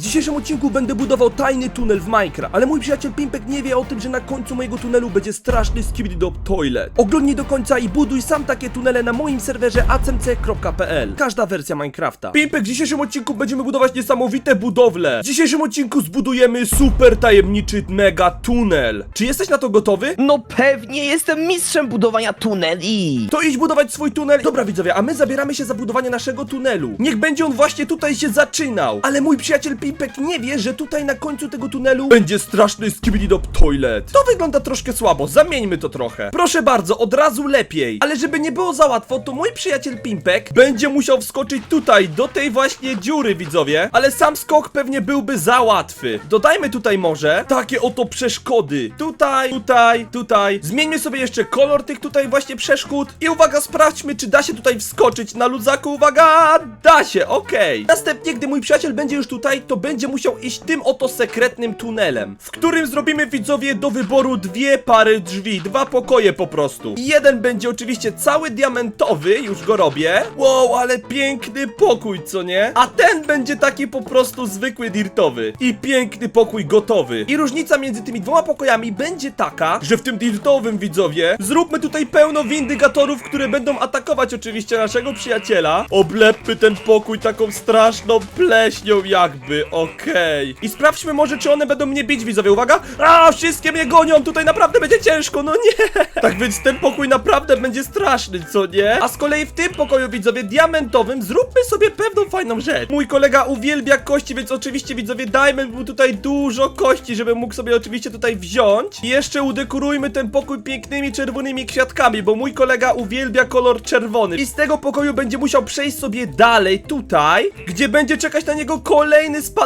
W dzisiejszym odcinku będę budował tajny tunel w Minecraft, ale mój przyjaciel Pimpek nie wie o tym, że na końcu mojego tunelu będzie straszny skibidi toilet. Oglądnij do końca i buduj sam takie tunele na moim serwerze acmc.pl. Każda wersja Minecrafta. Pimpek, w dzisiejszym odcinku będziemy budować niesamowite budowle. W dzisiejszym odcinku zbudujemy super tajemniczy mega tunel. Czy jesteś na to gotowy? No pewnie jestem mistrzem budowania tuneli! To idź budować swój tunel. Dobra widzowie, a my zabieramy się za budowanie naszego tunelu. Niech będzie on właśnie tutaj się zaczynał. Ale mój przyjaciel Pimpek nie wie, że tutaj na końcu tego tunelu będzie straszny skibididop toilet. To wygląda troszkę słabo, zamieńmy to trochę. Proszę bardzo, od razu lepiej. Ale żeby nie było za łatwo, to mój przyjaciel Pimpek będzie musiał wskoczyć tutaj, do tej właśnie dziury widzowie. Ale sam skok pewnie byłby za łatwy. Dodajmy tutaj może takie oto przeszkody. Tutaj, tutaj, tutaj. Zmieńmy sobie jeszcze kolor tych tutaj właśnie przeszkód. I uwaga, sprawdźmy, czy da się tutaj wskoczyć na luzaku. Uwaga, da się, okej. Następnie, gdy mój przyjaciel będzie już tutaj, to będzie musiał iść tym oto sekretnym tunelem, w którym zrobimy widzowie do wyboru dwie pary drzwi, dwa pokoje po prostu. Jeden będzie oczywiście cały diamentowy, już go robię. Wow, ale piękny pokój, co nie? A ten będzie taki po prostu zwykły dirtowy. I piękny pokój gotowy. I różnica między tymi dwoma pokojami będzie taka, że w tym dirtowym widzowie zróbmy tutaj pełno windygatorów, które będą atakować oczywiście naszego przyjaciela. Oblepmy ten pokój taką straszną pleśnią jakby, okej. I sprawdźmy może, czy one będą mnie bić, widzowie, uwaga! A, wszystkie mnie gonią, tutaj naprawdę będzie ciężko, no nie! Tak więc ten pokój naprawdę będzie straszny, co nie? A z kolei w tym pokoju, widzowie, diamentowym, zróbmy sobie pewną fajną rzecz. Mój kolega uwielbia kości, więc oczywiście, widzowie, dajmy mu tutaj dużo kości, żeby mógł sobie oczywiście tutaj wziąć. I jeszcze udekorujmy ten pokój pięknymi czerwonymi kwiatkami, bo mój kolega uwielbia kolor czerwony. I z tego pokoju będzie musiał przejść sobie dalej, tutaj, gdzie będzie czekać na niego kolejny spadek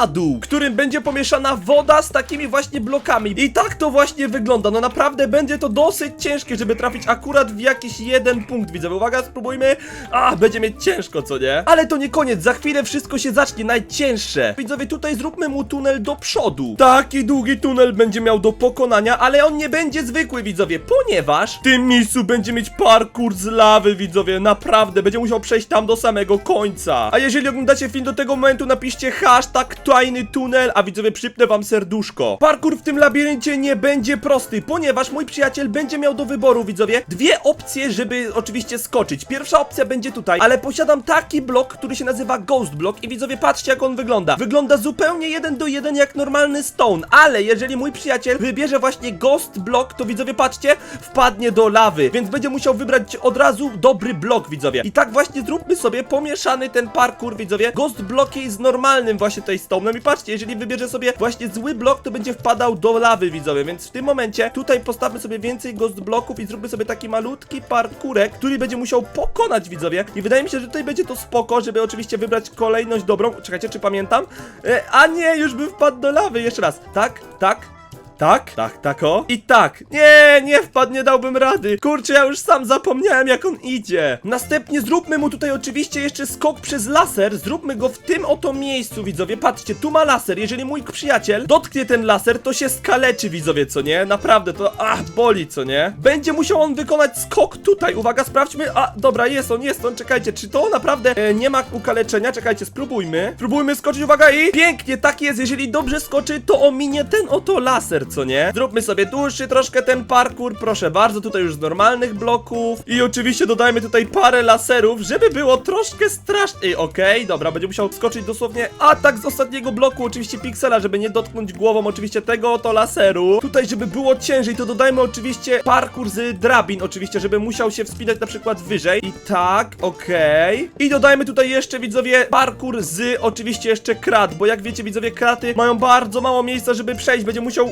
na dół, którym będzie pomieszana woda z takimi właśnie blokami. I tak to właśnie wygląda. No naprawdę będzie to dosyć ciężkie, żeby trafić akurat w jakiś jeden punkt, widzowie. Uwaga, spróbujmy. A, będzie mieć ciężko, co nie? Ale to nie koniec, za chwilę wszystko się zacznie, najcięższe. Widzowie, tutaj zróbmy mu tunel do przodu. Taki długi tunel będzie miał do pokonania, ale on nie będzie zwykły, widzowie, ponieważ w tym miejscu będzie mieć parkour z lawy, widzowie. Naprawdę, będzie musiał przejść tam do samego końca. A jeżeli oglądacie film do tego momentu, napiszcie hashtag tajny tunel, a widzowie przypnę wam serduszko. Parkour w tym labiryncie nie będzie prosty, ponieważ mój przyjaciel będzie miał do wyboru, widzowie, dwie opcje, żeby oczywiście skoczyć. Pierwsza opcja będzie tutaj, ale posiadam taki blok, który się nazywa Ghost Block i widzowie, patrzcie jak on wygląda. Wygląda zupełnie jeden do jeden jak normalny stone, ale jeżeli mój przyjaciel wybierze właśnie Ghost Block, to widzowie, patrzcie, wpadnie do lawy, więc będzie musiał wybrać od razu dobry blok, widzowie. I tak właśnie zróbmy sobie pomieszany ten parkour, widzowie. Ghost Block jest z normalnym właśnie tutaj stone'em i patrzcie, jeżeli wybierze sobie właśnie zły blok, to będzie wpadał do lawy, widzowie, więc w tym momencie tutaj postawmy sobie więcej Ghost Blocków i zróbmy sobie taki malutki parkurek, który będzie musiał pokonać, widzowie. I wydaje mi się, że tutaj będzie to spoko, żeby oczywiście wybrać kolejność dobrą. Czekajcie, czy pamiętam? E, a nie, już bym wpadł do lawy, jeszcze raz. Tak, tak, tak, tak, tak o. I tak. Nie, nie wpadł, nie dałbym rady. Kurczę, ja już sam zapomniałem jak on idzie. Następnie zróbmy mu tutaj oczywiście jeszcze skok przez laser. Zróbmy go w tym oto miejscu, widzowie. Patrzcie, tu ma laser. Jeżeli mój przyjaciel dotknie ten laser, to się skaleczy, widzowie, co nie? Naprawdę, to ach, boli, co nie? Będzie musiał on wykonać skok tutaj. Uwaga, sprawdźmy. A, dobra, jest on, jest on. Czekajcie, czy to naprawdę e, nie ma ukaleczenia? Czekajcie, spróbujmy. Spróbujmy skoczyć, uwaga i pięknie, tak jest. Jeżeli dobrze skoczy, to ominie ten oto laser, co nie? Zróbmy sobie dłuższy troszkę ten parkour, proszę bardzo, tutaj już z normalnych bloków. I oczywiście dodajmy tutaj parę laserów, żeby było troszkę straszniej. Okej, dobra, będzie musiał skoczyć dosłownie atak z ostatniego bloku, oczywiście piksela, żeby nie dotknąć głową oczywiście tego oto laseru. Tutaj, żeby było ciężej, to dodajmy oczywiście parkour z drabin, oczywiście, żeby musiał się wspinać na przykład wyżej. I tak, okej. I dodajmy tutaj jeszcze, widzowie, parkour z oczywiście jeszcze krat, bo jak wiecie, widzowie, kraty mają bardzo mało miejsca, żeby przejść. Będzie musiał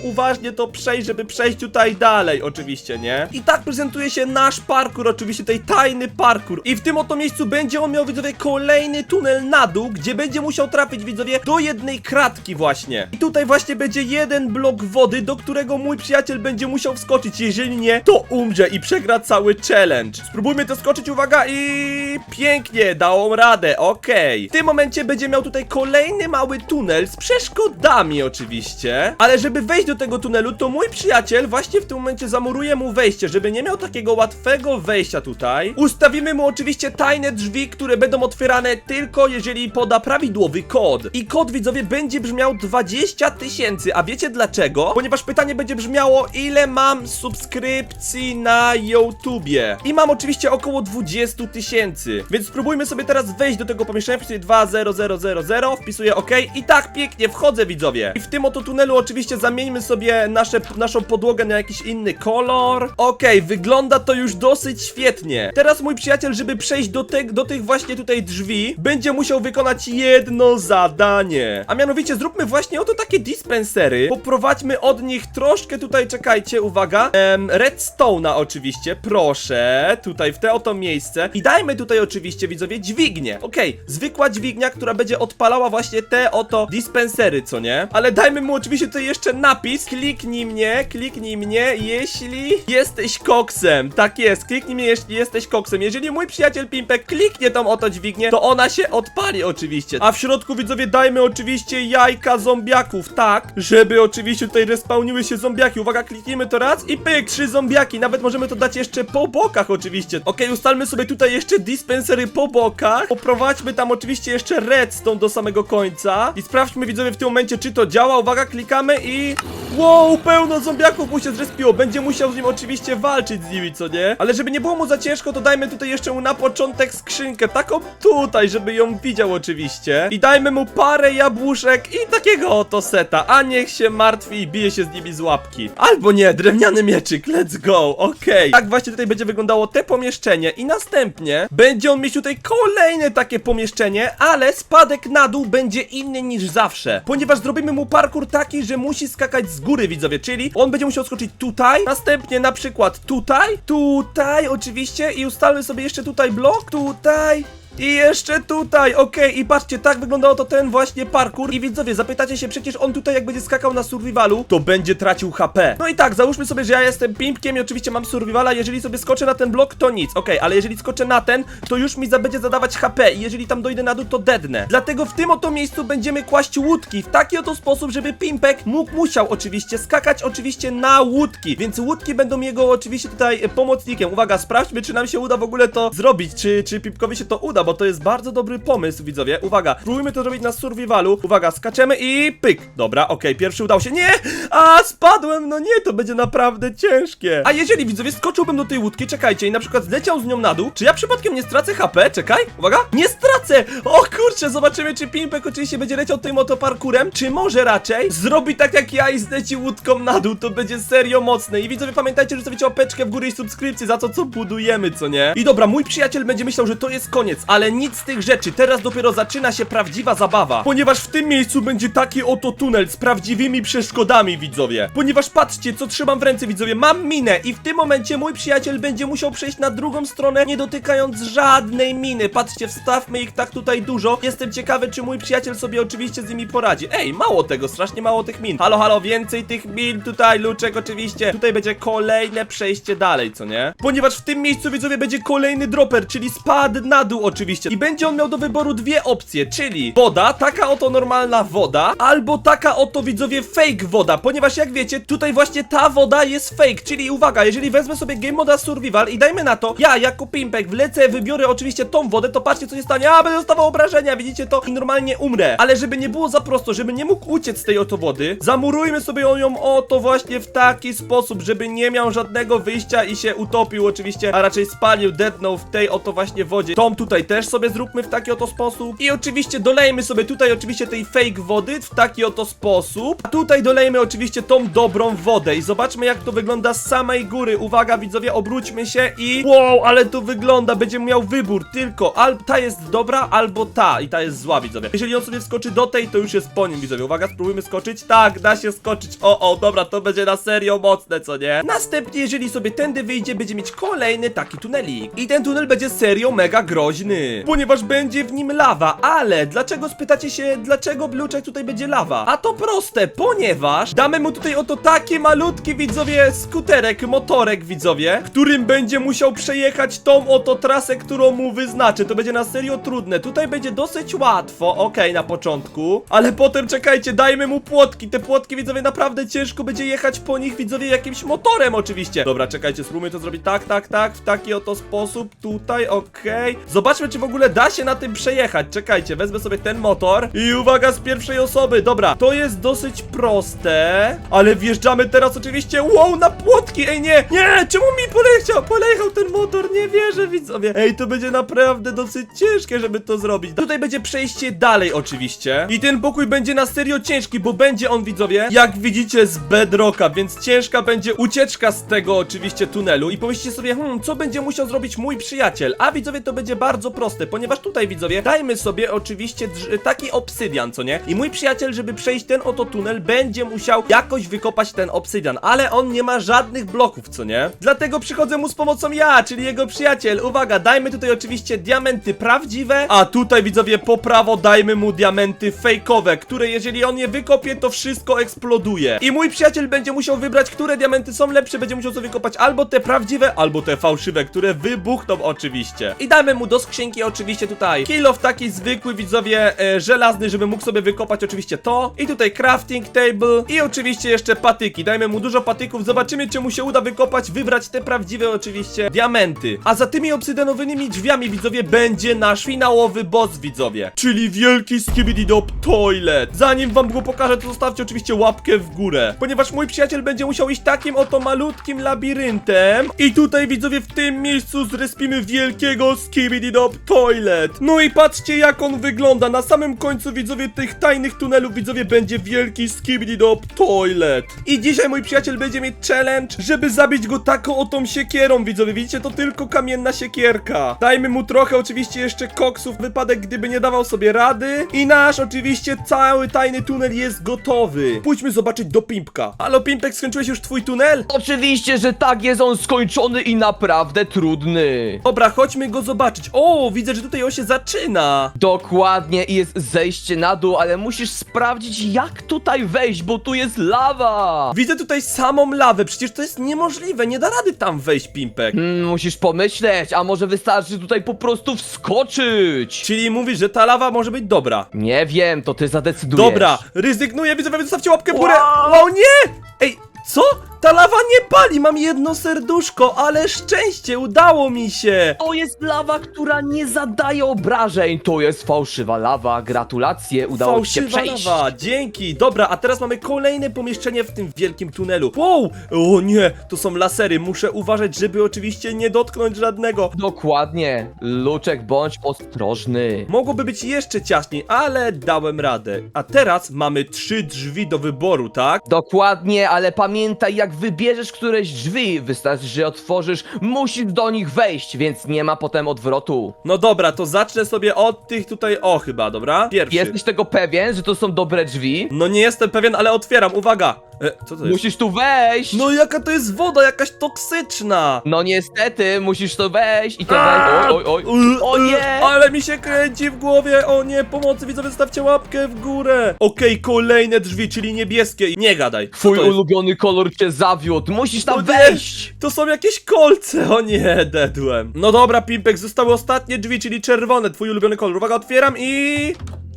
to przejść, żeby przejść tutaj dalej, oczywiście, nie? I tak prezentuje się nasz parkour, oczywiście tutaj tajny parkour. I w tym oto miejscu będzie on miał, widzowie, kolejny tunel na dół, gdzie będzie musiał trafić, widzowie, do jednej kratki właśnie. I tutaj właśnie będzie jeden blok wody, do którego mój przyjaciel będzie musiał wskoczyć. Jeżeli nie, to umrze i przegra cały challenge. Spróbujmy to skoczyć, uwaga, i pięknie, dało radę, okej. W tym momencie będzie miał tutaj kolejny mały tunel z przeszkodami oczywiście, ale żeby wejść do tego tunelu, to mój przyjaciel właśnie w tym momencie zamuruje mu wejście, żeby nie miał takiego łatwego wejścia tutaj. Ustawimy mu oczywiście tajne drzwi, które będą otwierane tylko jeżeli poda prawidłowy kod. I kod widzowie będzie brzmiał 20 tysięcy, a wiecie dlaczego? Ponieważ pytanie będzie brzmiało, ile mam subskrypcji na YouTubie. I mam oczywiście około 20 tysięcy. Więc spróbujmy sobie teraz wejść do tego pomieszczenia, wpisuję 20000, wpisuję OK i tak pięknie wchodzę widzowie. I w tym oto tunelu oczywiście zamieńmy sobie nasze, naszą podłogę na jakiś inny kolor. Okej, wygląda to już dosyć świetnie. Teraz mój przyjaciel, żeby przejść do, te, do tych właśnie tutaj drzwi, będzie musiał wykonać jedno zadanie. A mianowicie zróbmy właśnie oto takie dispensery. Poprowadźmy od nich troszkę tutaj, czekajcie, uwaga. Em, redstone'a oczywiście, proszę. Tutaj w te oto miejsce. I dajmy tutaj oczywiście, widzowie, dźwignię. Okej, zwykła dźwignia, która będzie odpalała właśnie te oto dispensery, co nie? Ale dajmy mu oczywiście tutaj jeszcze napis. Kliknij mnie, kliknij mnie, jeśli jesteś koksem. Tak jest, kliknij mnie, jeśli jesteś koksem. Jeżeli mój przyjaciel Pimpek kliknie tą oto dźwignię, to ona się odpali oczywiście. A w środku, widzowie, dajmy oczywiście jajka zombiaków, tak, żeby oczywiście tutaj respawniły się zombiaki. Uwaga, kliknijmy to raz i pyk, trzy zombiaki. Nawet możemy to dać jeszcze po bokach oczywiście. Okej, ustalmy sobie tutaj jeszcze dispensery po bokach. Poprowadźmy tam oczywiście jeszcze redstone do samego końca. I sprawdźmy, widzowie, w tym momencie, czy to działa. Uwaga, klikamy i... Wow, pełno zombiaków mu się zrespiło. Będzie musiał z nim oczywiście walczyć z nimi, co nie? Ale żeby nie było mu za ciężko, to dajmy tutaj jeszcze mu na początek skrzynkę. Taką tutaj, żeby ją widział oczywiście. I dajmy mu parę jabłuszek i takiego oto seta. A niech się martwi i bije się z nimi z łapki. Albo nie, drewniany mieczyk, let's go, okej. Tak właśnie tutaj będzie wyglądało te pomieszczenie i następnie będzie on mieć tutaj kolejne takie pomieszczenie, ale spadek na dół będzie inny niż zawsze. Ponieważ zrobimy mu parkour taki, że musi skakać z góry, widzowie, czyli on będzie musiał skoczyć tutaj, następnie na przykład tutaj, tutaj oczywiście i ustalmy sobie jeszcze tutaj blok, tutaj, i jeszcze tutaj, okej, i patrzcie, tak wyglądało to ten właśnie parkour. I widzowie, zapytacie się, przecież on tutaj jak będzie skakał na survivalu, to będzie tracił HP. No i tak, załóżmy sobie, że ja jestem pimpkiem i oczywiście mam survivala, jeżeli sobie skoczę na ten blok, to nic, okej, ale jeżeli skoczę na ten, to już mi będzie zadawać HP i jeżeli tam dojdę na dół, to dednę. Dlatego w tym oto miejscu będziemy kłaść łódki w taki oto sposób, żeby pimpek mógł, musiał oczywiście skakać oczywiście na łódki, więc łódki będą jego oczywiście tutaj e, pomocnikiem. Uwaga, sprawdźmy, czy nam się uda w ogóle to zrobić, czy, czy Pipkowi się to uda, bo to jest bardzo dobry pomysł, widzowie. Uwaga, spróbujmy to zrobić na survivalu. Uwaga, skaczemy i pyk. Dobra, okej, pierwszy udało się. Nie! A, spadłem! No nie, to będzie naprawdę ciężkie. A jeżeli, widzowie, skoczyłbym do tej łódki, czekajcie, i na przykład zleciał z nią na dół, czy ja przypadkiem nie stracę HP? Czekaj, uwaga. Nie stracę! O kurczę, zobaczymy, czy Pimpek oczywiście będzie leciał tym oto parkurem, czy może raczej zrobi tak jak ja i zleci łódką na dół. To będzie serio mocne. I widzowie, pamiętajcie, że zostawicie łapeczkę w górę i subskrypcję za to, co budujemy, co nie? I dobra, mój przyjaciel będzie myślał, że to jest koniec, ale nic z tych rzeczy. Teraz dopiero zaczyna się prawdziwa zabawa. Ponieważ w tym miejscu będzie taki oto tunel z prawdziwymi przeszkodami, widzowie. Ponieważ patrzcie, co trzymam w ręce, widzowie. Mam minę i w tym momencie mój przyjaciel będzie musiał przejść na drugą stronę, nie dotykając żadnej miny. Patrzcie, wstawmy ich tak tutaj dużo. Jestem ciekawy, czy mój przyjaciel sobie oczywiście z nimi poradzi. Ej, mało tego, strasznie mało tych min. Halo, halo, więcej tych min tutaj, Luczek, oczywiście. Tutaj będzie kolejne przejście dalej, co nie? Ponieważ w tym miejscu, widzowie, będzie kolejny dropper, czyli spad na dół oczywiście. I będzie on miał do wyboru dwie opcje, czyli woda, taka oto normalna woda, albo taka oto, widzowie, fake woda. Ponieważ jak wiecie, tutaj właśnie ta woda jest fake, czyli uwaga, jeżeli wezmę sobie game moda survival i dajmy na to, ja jako pimpek wlecę, wybiorę oczywiście tą wodę, to patrzcie co się stanie, a będę dostawał obrażenia, widzicie to i normalnie umrę. Ale żeby nie było za prosto, żeby nie mógł uciec z tej oto wody, zamurujmy sobie ją oto właśnie w taki sposób, żeby nie miał żadnego wyjścia i się utopił oczywiście, a raczej spalił, deadnął w tej oto właśnie wodzie. Tą tutaj też sobie zróbmy w taki oto sposób i oczywiście dolejmy sobie tutaj oczywiście tej fake wody w taki oto sposób, a tutaj dolejmy oczywiście tą dobrą wodę i zobaczmy jak to wygląda z samej góry. Uwaga widzowie, obróćmy się i wow, ale to wygląda, będzie miał wybór tylko, albo ta jest dobra, albo ta i ta jest zła widzowie. Jeżeli on sobie wskoczy do tej, to już jest po nim widzowie. Uwaga, spróbujmy skoczyć. Tak, da się skoczyć. O, o, dobra, to będzie na serio mocne, co nie? Następnie, jeżeli sobie tędy wyjdzie, będzie mieć kolejny taki tunelik. I ten tunel będzie serio mega groźny, ponieważ będzie w nim lawa, ale dlaczego spytacie się, dlaczego Bluczek tutaj będzie lawa? A to proste, ponieważ damy mu tutaj oto taki malutki, widzowie, skuterek, motorek, widzowie, którym będzie musiał przejechać tą oto trasę, którą mu wyznaczę. To będzie na serio trudne. Tutaj będzie dosyć łatwo, okej, na początku, ale potem czekajcie, dajmy mu płotki. Te płotki, widzowie, naprawdę ciężko będzie jechać po nich, widzowie, jakimś motorem oczywiście. Dobra, czekajcie, spróbujmy to zrobić tak, tak, tak, w taki oto sposób, tutaj, okej. Zobaczmy, czy w ogóle da się na tym przejechać. Czekajcie, wezmę sobie ten motor i uwaga z pierwszej osoby. Dobra, to jest dosyć proste, ale wjeżdżamy teraz oczywiście, wow, na płotki, ej nie, nie, czemu mi poleciał, poleciał ten motor, nie wierzę, widzowie. Ej, to będzie naprawdę dosyć ciężkie, żeby to zrobić. Tutaj będzie przejście dalej oczywiście i ten pokój będzie na serio ciężki, bo będzie on, widzowie, jak widzicie z bedrocka, więc ciężka będzie ucieczka z tego oczywiście tunelu i pomyślcie sobie, hmm, co będzie musiał zrobić mój przyjaciel, a widzowie to będzie bardzo proste, ponieważ tutaj, widzowie, dajmy sobie oczywiście taki obsydian, co nie? I mój przyjaciel, żeby przejść ten oto tunel, będzie musiał jakoś wykopać ten obsydian, ale on nie ma żadnych bloków, co nie? Dlatego przychodzę mu z pomocą ja, czyli jego przyjaciel. Uwaga, dajmy tutaj oczywiście diamenty prawdziwe, a tutaj, widzowie, po prawo dajmy mu diamenty fejkowe, które jeżeli on je wykopie, to wszystko eksploduje. I mój przyjaciel będzie musiał wybrać, które diamenty są lepsze, będzie musiał sobie wykopać albo te prawdziwe, albo te fałszywe, które wybuchną oczywiście. I damy mu do skrzynki oczywiście tutaj kilof taki zwykły, widzowie, e, żelazny, żeby mógł sobie wykopać oczywiście to. I tutaj crafting table i oczywiście jeszcze patyki. Dajmy mu dużo patyków, zobaczymy czy mu się uda wykopać, wybrać te prawdziwe oczywiście diamenty. A za tymi obsydianowymi drzwiami, widzowie, będzie nasz finałowy boss, widzowie. Czyli wielki skibididop toilet. Zanim wam go pokażę, to zostawcie oczywiście łapkę w górę. Ponieważ mój przyjaciel będzie musiał iść takim oto malutkim labiryntem. I tutaj, widzowie, w tym miejscu zrespimy wielkiego skibididop toilet. No i patrzcie jak on wygląda. Na samym końcu, widzowie, tych tajnych tunelów, widzowie, będzie wielki skibididop toilet. I dzisiaj mój przyjaciel będzie mieć challenge, żeby zabić go taką otą siekierą, widzowie. Widzicie, to tylko kamienna siekierka. Dajmy mu trochę oczywiście jeszcze koksów, wypadek gdyby nie dawał sobie rady. I nasz oczywiście cały tajny tunel jest gotowy. Pójdźmy zobaczyć do Pimpka. Halo Pimpek, skończyłeś już twój tunel? Oczywiście, że tak, jest on skończony i naprawdę trudny. Dobra, chodźmy go zobaczyć. O, widzę, że tutaj on się zaczyna. Dokładnie, i jest zejście na dół, ale musisz sprawdzić, jak tutaj wejść, bo tu jest lawa. Widzę tutaj samą lawę, przecież to jest niemożliwe, nie da rady tam wejść, Pimpek. Mm, musisz pomyśleć, a może wystarczy tutaj po prostu wskoczyć? Czyli mówisz, że ta lawa może być dobra. Nie wiem, to ty zadecydujesz. Dobra, rezygnuję, widzowie, zostawcie łapkę w górę. Wow. O nie! Ej, co? Ta lawa nie pali, mam jedno serduszko, ale szczęście, udało mi się. To jest lawa, która nie zadaje obrażeń. To jest fałszywa lawa. Gratulacje, udało ci się Fałszywa przejść. lawa, dzięki. Dobra, a teraz mamy kolejne pomieszczenie w tym wielkim tunelu. Wow, o nie, to są lasery, muszę uważać, żeby oczywiście nie dotknąć żadnego. Dokładnie. Luczek, bądź ostrożny. Mogłoby być jeszcze ciaśniej, ale dałem radę. A teraz mamy trzy drzwi do wyboru, tak? Dokładnie, ale pamiętaj, jak wybierzesz któreś drzwi, wystarczy, że otworzysz, musisz do nich wejść, więc nie ma potem odwrotu. No dobra, to zacznę sobie od tych tutaj, o chyba, dobra? Pierwszy. Jesteś tego pewien, że to są dobre drzwi? No nie jestem pewien, ale otwieram, uwaga! E, co to jest? Musisz tu wejść! No jaka to jest woda, jakaś toksyczna! No niestety, musisz tu wejść i to wejść. Oj, oj, oj. O nie! Ale mi się kręci w głowie, o nie, pomocy, widzowie, stawcie łapkę w górę! Okej, kolejne drzwi, czyli niebieskie, nie gadaj. Co Twój to jest? ulubiony kolor cię zawiódł, musisz O tam nie! wejść! To są jakieś kolce, o nie, dedłem. No dobra, Pimpek, zostały ostatnie drzwi, czyli czerwone, twój ulubiony kolor. Uwaga, otwieram i...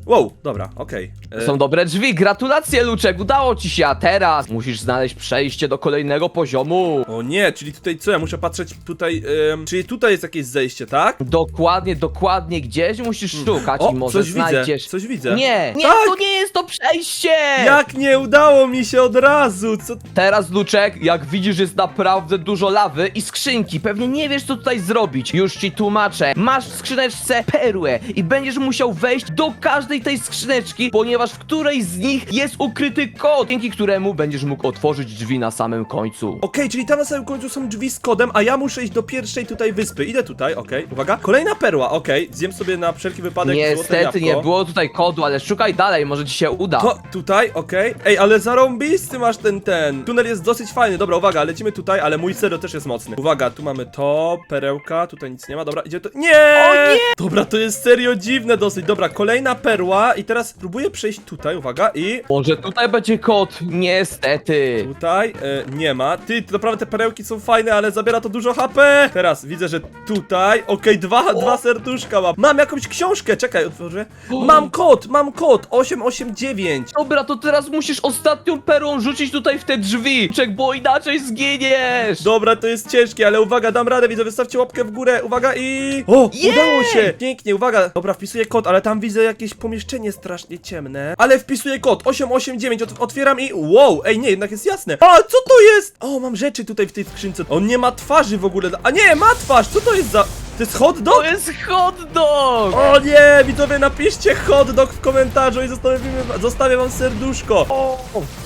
Wow, dobra, okej. E, To są dobre drzwi, gratulacje Luczek, udało ci się, a teraz musisz znaleźć przejście do kolejnego poziomu. O nie, czyli tutaj co, ja muszę patrzeć tutaj, em, czyli tutaj jest jakieś zejście, tak? Dokładnie, dokładnie, gdzieś musisz szukać O, i może coś znajdziesz. widzę, coś widzę. Nie, nie, Tak! to nie jest to przejście! Jak nie udało mi się od razu, co... Teraz, Luczek, jak widzisz, jest naprawdę dużo lawy i skrzynki. Pewnie nie wiesz, co tutaj zrobić. Już ci tłumaczę. Masz w skrzyneczce perłę i będziesz musiał wejść do każdej tej skrzyneczki, ponieważ w której z nich jest ukryty kod, dzięki któremu będziesz mógł otworzyć drzwi na samym końcu. Okej, czyli tam na samym końcu są drzwi z kodem, a ja muszę iść do pierwszej tutaj wyspy. Idę tutaj, okej, uwaga. Kolejna perła, okej, zjem sobie na wszelki wypadek złote Niestety nie było tutaj kodu, ale szukaj dalej, może ci się uda. To tutaj, okej. Ej, ale zarąbisty masz ten, ten. Tunel jest dosyć fajny. Dobra, uwaga, lecimy tutaj, ale mój serio też jest mocny. Uwaga, tu mamy to, perełka, tutaj nic nie ma, dobra, idzie to... Nie! O nie! Dobra, to jest serio dziwne dosyć. Dobra, kolejna perła. Perła i teraz próbuję przejść tutaj, uwaga, i Może tutaj będzie kot? Niestety. tutaj e, nie ma. Ty, to naprawdę te perełki są fajne, ale zabiera to dużo HP. Teraz widzę, że tutaj, okej, dwa, dwa serduszka mam. Mam jakąś książkę, czekaj, otworzę. Mam kod, mam kod, 889. Dobra, to teraz musisz ostatnią perłą rzucić tutaj w te drzwi, czek, bo inaczej zginiesz. Dobra, to jest ciężkie, ale uwaga, dam radę, widzę, wystawcie łapkę w górę, uwaga i... O, udało się! Pięknie, uwaga. Dobra, wpisuję kod, ale tam widzę jakieś pomieszczenie strasznie ciemne. Ale wpisuję kod, 889, ot otwieram i... Wow, ej, nie, jednak jest jasne. A, co to jest? O, mam rzeczy tutaj w tej skrzynce. On nie ma twarzy w ogóle. A nie, ma twarz, co to jest za... To jest hot dog? To jest hot dog! O nie, widzowie, napiszcie hot dog w komentarzu i zostawimy, zostawię wam serduszko. O,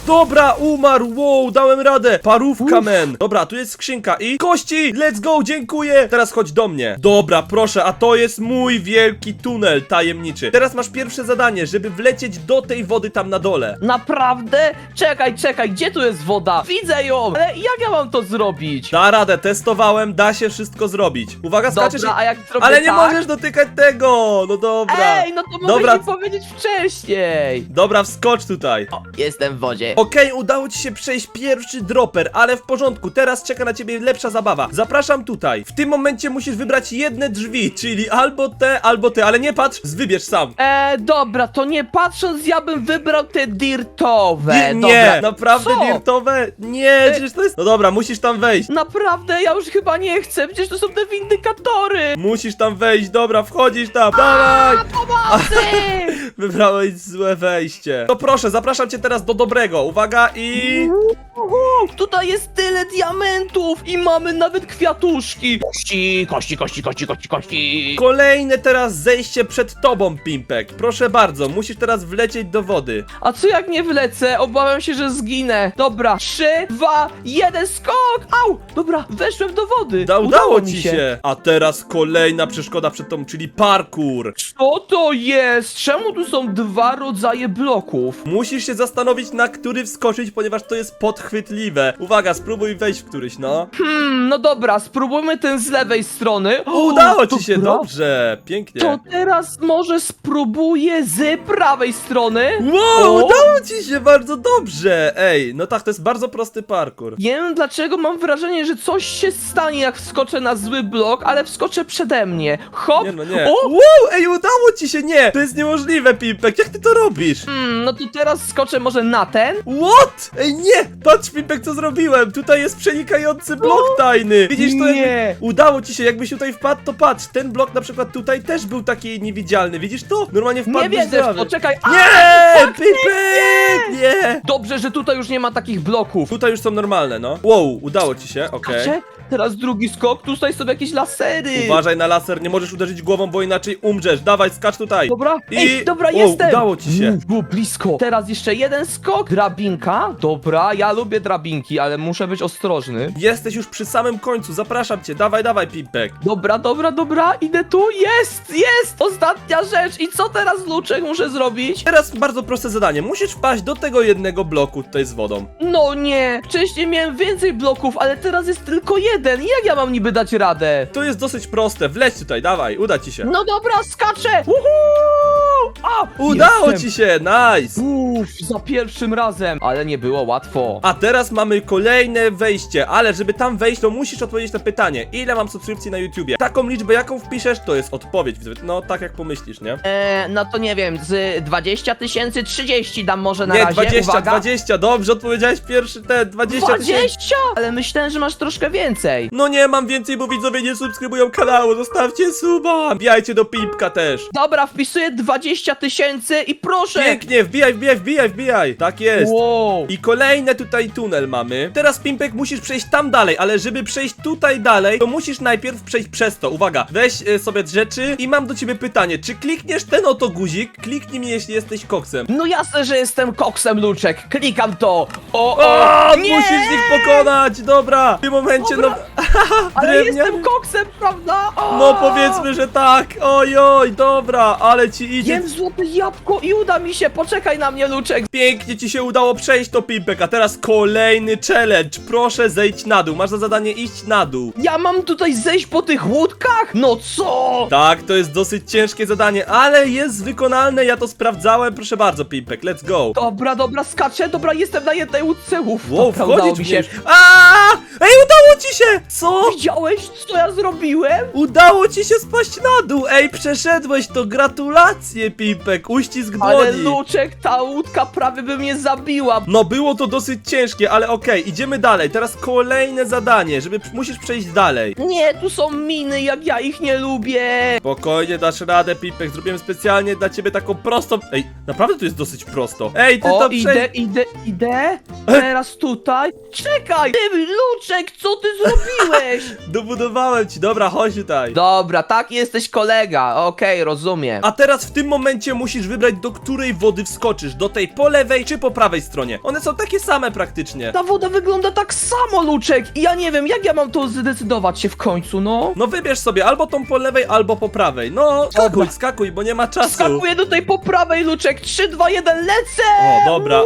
dobra, umarł, wow, dałem radę. Parówka, Uff. men. Dobra, tu jest skrzynka i kości, let's go, dziękuję. Teraz chodź do mnie. Dobra, proszę, a to jest mój wielki tunel tajemniczy. Teraz masz pierwsze zadanie, żeby wlecieć do tej wody tam na dole. Naprawdę? Czekaj, czekaj, gdzie tu jest woda? Widzę ją! Ale jak ja mam to zrobić? Da radę, testowałem, da się wszystko zrobić. Uwaga, skaczesz Dobra, a jak zrobię Ale nie tak? możesz dotykać tego, no dobra. Ej, no to mogłeś Dobra. mi powiedzieć wcześniej! Dobra, wskocz tutaj. O, jestem w wodzie. Okej, udało ci się przejść pierwszy dropper, ale w porządku, teraz czeka na ciebie lepsza zabawa. Zapraszam tutaj. W tym momencie musisz wybrać jedne drzwi, czyli albo te, albo te, ale nie patrz, wybierz sam. E, dobra, to nie patrząc, ja bym wybrał te dirtowe. Nie, dobra. nie, naprawdę Co? dirtowe? Nie, przecież to jest... No dobra, musisz tam wejść. Naprawdę, ja już chyba nie chcę, przecież to są te windykatory! Musisz tam wejść, dobra, wchodzisz tam, dawaj! Pomocy! Wybrałeś złe wejście. To proszę, zapraszam cię teraz do dobrego, uwaga i... Uhu, Tutaj jest tyle diamentów i mamy nawet kwiatuszki. Kości, kości, kości, kości, kości, kości. Kolejne teraz zejście przed tobą, Pimpek. Proszę bardzo, musisz teraz wlecieć do wody. A co jak nie wlecę? Obawiam się, że zginę. Dobra, trzy, dwa, jeden, skok! Au! Dobra, weszłem do wody. Da, udało mi ci się. A teraz kolejna przeszkoda przed tobą, czyli parkour. Co to jest? Czemu tu są dwa rodzaje bloków? Musisz się zastanowić, na który wskoczyć, ponieważ to jest podchwytliwe. Uwaga, spróbuj wejść w któryś, no. Hmm, no dobra, spróbujmy ten z lewej strony. O, udało ci się, dobra. dobrze, pięknie. To teraz może spróbuję z prawej strony. Wow, O! udało ci się bardzo dobrze. Ej, no tak, to jest bardzo prosty parkour. Nie wiem dlaczego mam wrażenie, że coś się stanie jak wskoczę na zły blok, ale wskoczę przede mnie. Hop! Nie no nie. O! Wow, ej, udało ci się, nie. To jest niemożliwe, Pimpek, jak ty to robisz? Hmm, no to teraz skoczę może na ten? What? Ej, nie! Patrz, Pimpek, co zrobiłem! Tutaj jest przenikający blok tajny! Widzisz, to Nie. Udało ci się, jakbyś tutaj wpadł, to patrz, ten blok na przykład tutaj też był taki niewidzialny, widzisz to? Normalnie Nie wpadłeś wierzę w prawie. to, czekaj! A, Nie! Pimpek! Nie! Dobrze, że tutaj już nie ma takich bloków. Tutaj już są normalne, no. Wow, udało ci się, okej. Patrzę, teraz drugi skok, tutaj są jakieś lasery. Uważaj na laser, nie możesz uderzyć głową, bo inaczej umrzesz. Dawaj, skacz tutaj. Dobra, I- ej, dobra, Wow, jestem! udało ci się. Było blisko. Teraz jeszcze jeden skok, drabinka. Dobra, ja lubię drabinki, ale muszę być ostrożny. Jesteś już przy samym końcu, zapraszam cię, dawaj, dawaj, Pimpek. Dobra, dobra, dobra, idę tu, jest, jest! Ostatnia rzecz i co teraz, Luczek, muszę zrobić? Teraz bardzo proste zadanie, musisz wpaść do tego jednego bloku tutaj z wodą. No nie, wcześniej miałem więcej bloków, ale teraz jest tylko jeden, jak ja mam niby dać radę? To jest dosyć proste, wleć tutaj, dawaj, uda ci się. No dobra, skaczę! Uhu! A, Udało jestem. ci się, nice! Uff, za pierwszym razem, ale nie było łatwo. A teraz mamy kolejne wejście, ale żeby tam wejść, to musisz odpowiedzieć na pytanie, ile mam subskrypcji na YouTubie. Taką liczbę, jaką wpiszesz, to jest odpowiedź, widzowie. no tak jak pomyślisz, nie? Eee, no to nie wiem, z 20 tysięcy 30 dam może na Nie, razie, 20, uwaga. 20, dobrze odpowiedziałeś pierwszy ten, 20 tysięcy. 20? Ale myślałem, że masz troszkę więcej. No nie, mam więcej, bo widzowie nie subskrybują kanału, zostawcie suba! Wbijajcie do Pipka też. Dobra, wpisuję 20 tysięcy i proszę! Pięknie, wbijaj, wbijaj, wbijaj, wbijaj. Tak jest. Wow! I kolejny tutaj tunel mamy. Teraz Pimpek musisz przejść tam dalej, ale żeby przejść tutaj dalej, to musisz najpierw przejść przez to. Uwaga, weź e, sobie rzeczy i mam do ciebie pytanie. Czy klikniesz ten oto guzik? Kliknij mi, jeśli jesteś koksem. No jasne, że jestem koksem, Luczek. Klikam to. O, O, o, nie! musisz ich pokonać! Dobra, w tym momencie, Dobra. no. Ale drewniany. jestem koksem, prawda? O! No powiedzmy, że tak. Oj, oj, dobra, ale ci idzie Dostałem złote jabłko i uda mi się, poczekaj na mnie, Luczek. Pięknie ci się udało przejść to, Pimpek, a teraz kolejny challenge. Proszę zejdź na dół, masz za zadanie iść na dół. Ja mam tutaj zejść po tych łódkach? No co? Tak, to jest dosyć ciężkie zadanie, ale jest wykonalne, ja to sprawdzałem, proszę bardzo, Pimpek, let's go. Dobra, dobra, skaczę, dobra, jestem na jednej łódce, uff, Wow, dobra, udało wchodzić mi się. umiesz. Aaaa! Ej, udało ci się! Co? Widziałeś, co ja zrobiłem? Udało ci się spaść na dół! Ej, przeszedłeś to! Gratulacje, Pimpek! Uścisk Ale dłoni! Luczek, ta łódka prawie by mnie zabiła. No było to dosyć ciężkie, ale okej, idziemy dalej. Teraz kolejne zadanie, żeby musisz przejść dalej. Nie, tu są miny, jak ja ich nie lubię. Spokojnie, dasz radę, Pimpek. Zrobiłem specjalnie dla ciebie taką prostą... Ej, naprawdę tu jest dosyć prosto. Ej, ty O, to idę, przejść... idę, idę. Teraz tutaj. Czekaj! Ty, Luczek, co ty zrobiłeś? Dobudowałem ci, dobra, chodź tutaj. Dobra, tak jesteś kolega. Okej, rozumiem. A teraz w tym momencie musisz wybrać, do której wody wskoczysz. Do tej po lewej czy po prawej stronie. One są takie same praktycznie. Ta woda wygląda tak samo, Luczek. I ja nie wiem, jak ja mam to zdecydować się w końcu, no. No wybierz sobie albo tą po lewej, albo po prawej. No, skakuj, Dobra. skakuj, bo nie ma czasu. Skakuję do tej po prawej, Luczek. 3, 2, 1, lecę! O, dobra.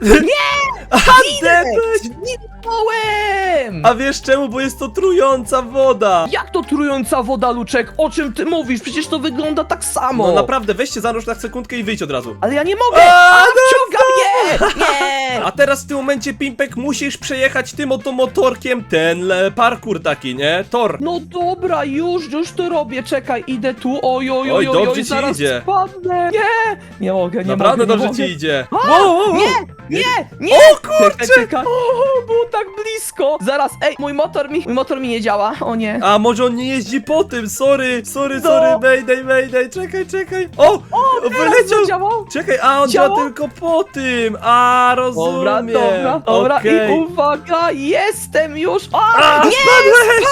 Depeć! A wiesz czemu? Bo jest to trująca woda. Jak to trująca woda, Luczek? O czym ty mówisz? Przecież to wygląda tak samo. No naprawdę, weź się zanurz na sekundkę i wyjdź od razu. Ale ja nie mogę! A, A, no wciąga mnie! Nie! A teraz w tym momencie, Pimpek, musisz przejechać tym oto motorkiem ten parkour taki, nie? Tor. No dobra, już, już to robię. Czekaj, idę tu. Oj, oj, oj, Oj, oj, dobrze oj ci zaraz idzie. spadnę. Nie! Nie mogę, nie Naprawdę mogę, nie dobrze ci idzie. A, Wow, wow, wow. Nie, nie, nie! O kurczę! Czekaj, czekaj. O, było tak blisko. Zaraz, ej, mój motor mi, mój motor mi nie działa. O nie. A może on nie jeździ po tym, sorry, sorry, No. sorry, mayday, mayday, czekaj, czekaj. O, Teraz wyleciał. zadziałał. Czekaj, a on Działa? tylko po tym. A, rozumiem. Dobra, dobra, dobra Okej. i uwaga, jestem już. A, A, nie! spadłeś!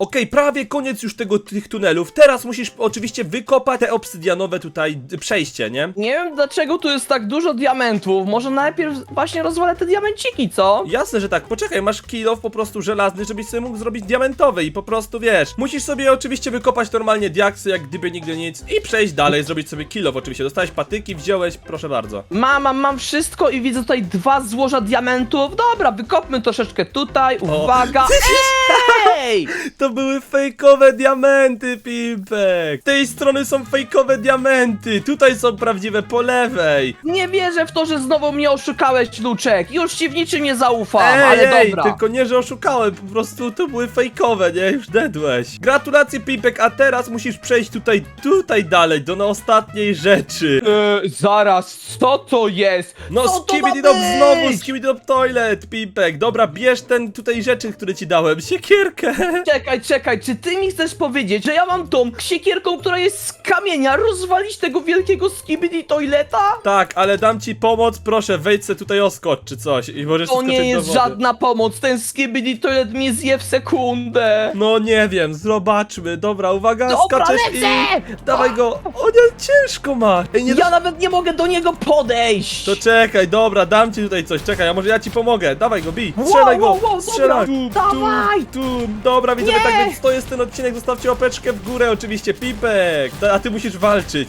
Okej, prawie koniec już tego tych tunelów. Teraz musisz oczywiście wykopać te obsydianowe tutaj przejście, nie? Nie wiem dlaczego tu jest tak dużo diamentów. Może najpierw właśnie rozwalę te diamenciki, co? Jasne, że tak. Poczekaj, masz kilof po prostu żelazny, żebyś sobie mógł zrobić diamentowy i po prostu wiesz. Musisz sobie oczywiście wykopać normalnie diaksy, jak gdyby nigdy nic i przejść dalej, zrobić sobie kilof oczywiście. Dostałeś patyki, wziąłeś, proszę bardzo. Mam, mam, mam wszystko i widzę tutaj dwa złoża diamentów. Dobra, wykopmy troszeczkę tutaj. Uwaga! Ej! To były fejkowe diamenty, Pimpek! Z tej strony są fejkowe diamenty, tutaj są prawdziwe po lewej. Nie wierzę w to, że znowu mnie oszukałeś, Luczek. Już ci w niczym nie zaufam, Ej, ale ej, dobra. tylko nie, że oszukałem, po prostu to były fejkowe, nie? Już dedłeś. Gratulacje, Pimpek, a teraz musisz przejść tutaj, tutaj dalej, do na ostatniej rzeczy. E, zaraz, co to jest? No, co to ma skibididop być? znowu, skibididop toilet, Pimpek. Dobra, bierz ten tutaj rzeczy, które ci dałem, siekierkę. Czekaj, czekaj, czy ty mi chcesz powiedzieć, że ja mam tą siekierką, która jest z kamienia, rozwalić tego wielkiego skibidi toileta? Tak, ale dam ci pomoc, proszę, wejdź se tutaj oskocz czy coś i możesz To skoczyć nie do jest wody. żadna pomoc, ten skibidi toilet mnie zje w sekundę. No nie wiem, zobaczmy. Dobra, uwaga, Dobra, skaczesz lecę! i... Dawaj go. O nie, ciężko masz. Ej, nie Ja nawet nie mogę do niego podejść. To czekaj, dobra, dam ci tutaj coś. Czekaj, a może ja ci pomogę. Dawaj go, bij. Strzelaj wow, go. wow, Strzelaj. dobra, dawaj. tu, tu. Dobra, widzowie, Nie. tak więc to jest ten odcinek. Zostawcie łapeczkę w górę, oczywiście, Pipek. Ta- A ty musisz walczyć.